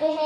पे है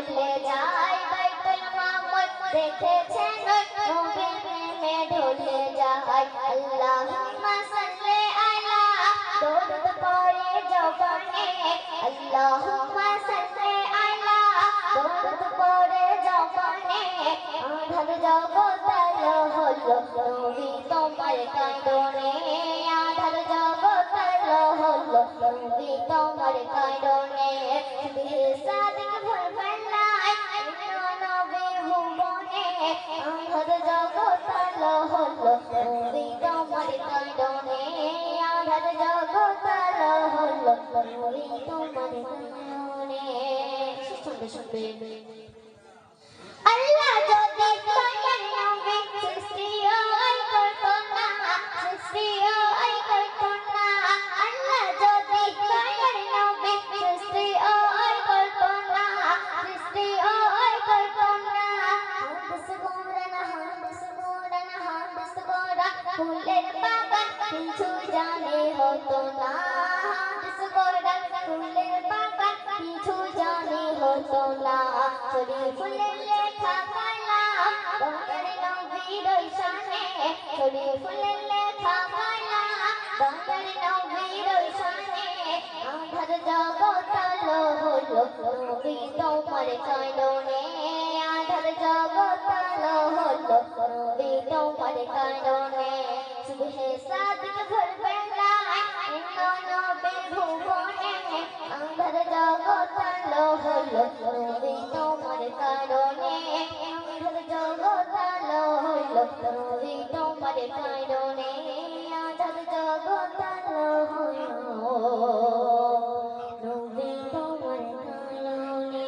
ঢলে যায় বাইতুল মামুর দেখেছেন? নবী প্রেমে ঢলে যায় আল্লাহুম্মা সাল্লি আলা দরুদ পড়ে জবানে। আল্লাহুম্মা সাল্লি আলা দরুদ পড়ে জবানে। আধার জগৎ হলো নবী তোমার কারণে আধার জগৎ আলো হলো নবী তোমার কারণে আধার জগৎ আলো হলো নবী তোমার কারণে শুনবে শুনবে। ফুলের বাগান কিছু জানে হতো না। ফুলের বাগান কিছু জানে হতো না। ছড়ি ফুলের লেখা কালাম দয়ার নবীর শানে। ছড়ি ফুলের লেখা কালাম দয়ার নবীর শানে। আধার জগৎ আলো হলো, নবী তোমার কারণে আধার জগৎ আলো হলো, নবী তোমার কারণে সুবহে সাদিক বেলায় এলো নবী ভুবনে আধার জগৎ আলো হলো নবী তোমার কারণে আধার জগৎ আলো হলো নবী তোমার কারণে আধার জগৎ আলো হলো নবী তোমার কারণে